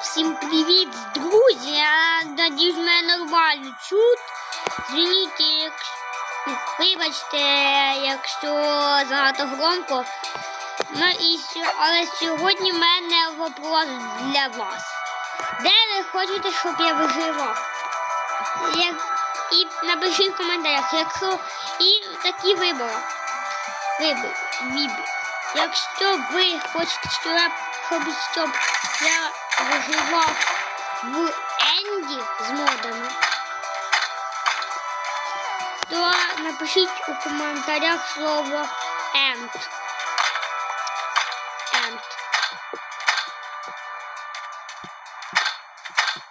Всім привіт, друзі! Я надіюсь, мене нормально чут. Звініть, якщо... вибачте, якщо занадто громко. Ну, і, але сьогодні в мене вопрос для вас. Де ви хочете, щоб я виживав? Як... І напишіть в коментарях, якщо і такі вибори. Вибір. Якщо ви хочете, щоб я, щоб я виживав в Енді з модами, то напишіть у коментарях слово End. End.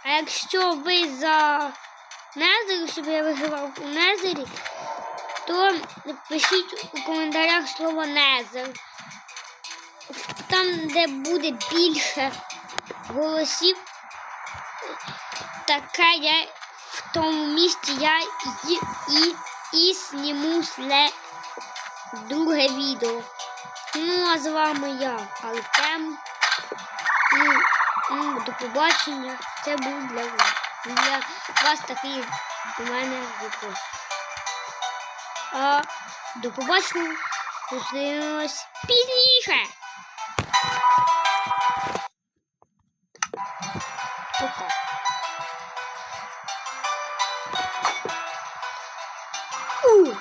А якщо ви за Незер, щоб я виживав у Незері, то напишіть у коментарях слово Незер. Там, де буде більше голосів, таке я в тому місці я і, і, і зніму сле друге відео. Ну, а з вами я, Артем. Ну, ну, до побачення. Це був для вас. Для вас такий у мене вопрос. А до побачення. Зустрінемось пізніше. Woo!